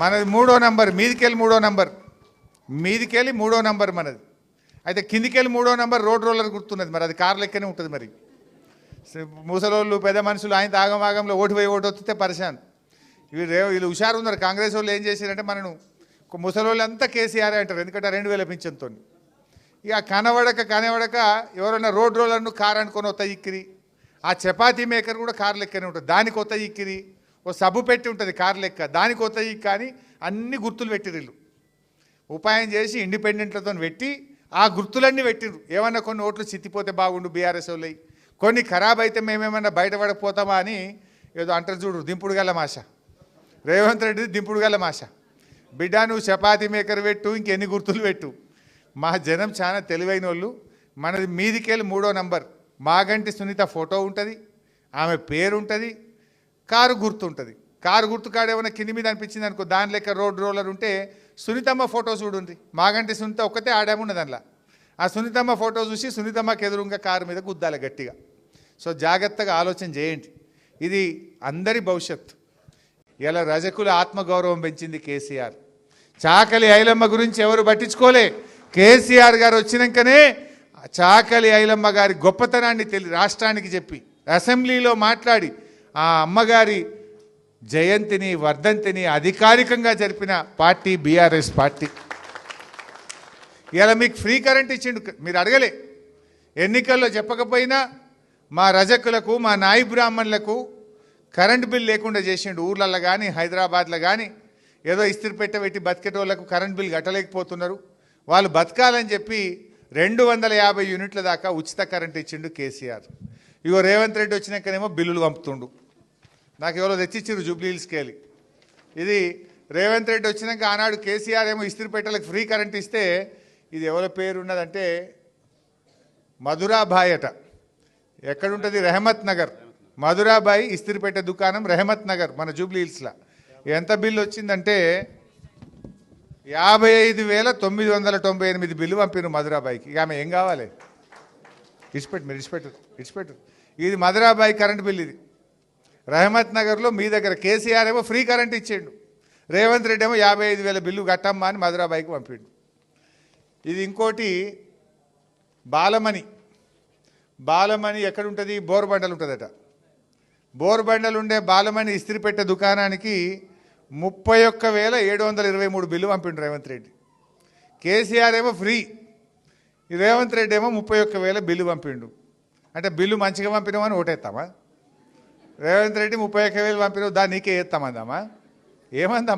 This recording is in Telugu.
మనది మూడో నంబర్ మీదికెళ్ళి మూడో నంబర్. మీదికెళ్ళి మూడో నంబర్ మనది. అయితే కిందికెళ్ళి మూడో నంబర్ రోడ్ రోలర్ గుర్తున్నది మరి అది కార్ లెక్కనే ఉంటుంది మరి. ముసలోళ్ళు పెద్ద మనుషులు ఆయన ఆగమాగంలో ఓటు పోయి ఓటు వస్తే పరిశాన్. వీళ్ళు వీళ్ళు హుషారు ఉన్నారు కాంగ్రెస్ వాళ్ళు ఏం చేశారంటే మనను ముసలోళ్ళు అంతా కేసీఆర్ అంటారు ఎందుకంటే రెండు వేల పింఛన్తో ఇక కనబడక కనబడక ఎవరైనా రోడ్ రోలర్ను కార్ అనుకొని వస్తాయి ఇక్కిరి. ఆ చపాతీ మేకర్ కూడా కార్ లెక్కనే ఉంటుంది. దానికి వస్తాయి ఇక్కిరి. ఓ సబ్బు పెట్టి ఉంటుంది కార్ లెక్క. దానికి కొత్త కానీ అన్ని గుర్తులు పెట్టిరు ఉపాయం చేసి ఇండిపెండెంట్లతో పెట్టి ఆ గుర్తులన్నీ పెట్టిరు ఏమన్నా కొన్ని ఓట్లు చిత్తిపోతే బాగుండు బీఆర్ఎస్ వాళ్ళవి కొన్ని ఖరాబ్ అయితే మేమేమన్నా బయటపడకపోతామా అని ఏదో అంటారు చూడు దింపుడు గల మాష. రేవంత్ రెడ్డి దింపుడు గల మాష. బిడ్డ నువ్వు చపాతీ మేకర్ పెట్టు ఇంకెన్ని గుర్తులు పెట్టు. మా జనం చాలా తెలివైన వాళ్ళు మనది మీదికెళ్ళి మూడో నంబర్. మాగంటి సునీత ఫోటో ఉంటుంది. ఆమె పేరు ఉంటుంది కారు గుర్తు ఉంటుంది కారు గుర్తు కాడ ఏమైనా కింది మీద అనిపించింది అనుకో దాని లెక్క రోడ్ రోలర్ ఉంటే సునీతమ్మ ఫోటో చూడుంది. మాగంటి సునీత ఒక్కతే ఆడాముండదు దానిలా ఆ సునీతమ్మ ఫోటో చూసి సునీతమ్మకి ఎదురుగా కారు మీద గుద్దాలి గట్టిగా. సో జాగ్రత్తగా ఆలోచన చేయండి. ఇది అందరి భవిష్యత్తు ఇలా రజకుల ఆత్మగౌరవం పెంచింది కేసీఆర్. చాకలి ఐలమ్మ గురించి ఎవరు పట్టించుకోలే. కేసీఆర్ గారు వచ్చినాకనే చాకలి ఐలమ్మ గారి గొప్పతనాన్ని తెలి రాష్ట్రానికి చెప్పి అసెంబ్లీలో మాట్లాడి ఆ అమ్మగారి జయంతిని వర్ధంతిని అధికారికంగా జరిపిన పార్టీ బీఆర్ఎస్ పార్టీ. ఇలా మీకు ఫ్రీ కరెంట్ ఇచ్చిండు. మీరు అడగలే. ఎన్నికల్లో చెప్పకపోయినా మా రజకులకు మా నాయి బ్రాహ్మణులకు కరెంట్ బిల్ లేకుండా చేసిండు. ఊర్లలో కానీ హైదరాబాద్లో కానీ ఏదో ఇస్త్రీ పెట్ట పెట్టి బతికేటోళ్ళకు కరెంట్ బిల్ కట్టలేకపోతున్నారు. వాళ్ళు బతకాలని చెప్పి రెండు వందల యాభై యూనిట్ల దాకా ఉచిత కరెంట్ ఇచ్చిండు కేసీఆర్. ఇగో రేవంత్ రెడ్డి వచ్చినాకనేమో బిల్లులు పంపుతుండు. నాకు ఎవరో తెచ్చిచ్చారు జూబ్లీ హిల్స్కి వెళ్ళి. ఇది రేవంత్ రెడ్డి వచ్చినాక ఆనాడు కేసీఆర్ ఏమో ఇస్త్రీపేటలకు ఫ్రీ కరెంట్ ఇస్తే ఇది ఎవరి పేరు ఉన్నదంటే మధురాబాయ్ అట. ఎక్కడుంటుంది? రెహమత్ నగర్. మధురాబాయి ఇస్త్రీపేట దుకాణం రెహమత్ నగర్ మన జూబ్లీ హిల్స్లో. ఎంత బిల్లు వచ్చిందంటే యాభై ఐదు వేల తొమ్మిది వందల తొంభై ఎనిమిది బిల్లు పంపిరు మధురాబాయికి ఇక ఆమె ఏం కావాలి? ఇడిచిపెట్టు మీరు ఇడిచిపెట్టు ఇడిచిపెట్టు. ఇది మధురాబాయి కరెంట్ బిల్ ఇది. రహమత్ నగర్లో మీ దగ్గర కేసీఆర్ ఏమో ఫ్రీ కరెంట్ ఇచ్చిండు. రేవంత్ రెడ్డి ఏమో యాభై ఐదు వేల బిల్లు కట్టమ్మా అని మధురాబాయికి పంపిండు. ఇది ఇంకోటి బాలమణి. బాలమణి ఎక్కడుంటుంది? బోర్బండలు ఉంటుందట. బోర్బండలు ఉండే బాలమణి ఇస్త్రీ పెట్టే దుకాణానికి ముప్పై ఒక్క వేల ఏడు వందల ఇరవై మూడు బిల్లు పంపిండు రేవంత్ రెడ్డి. కేసీఆర్ ఏమో ఫ్రీ. రేవంత్ రెడ్డి ఏమో ముప్పై ఒక్క వేల బిల్లు పంపిండు. అంటే బిల్లు మంచిగా పంపినామని ఓటేస్తామా రేవంత్ రెడ్డి ముప్పై ఒక్క వేలు పంపినావు దాన్ని నీకే వేస్తామందామా ఏమందాం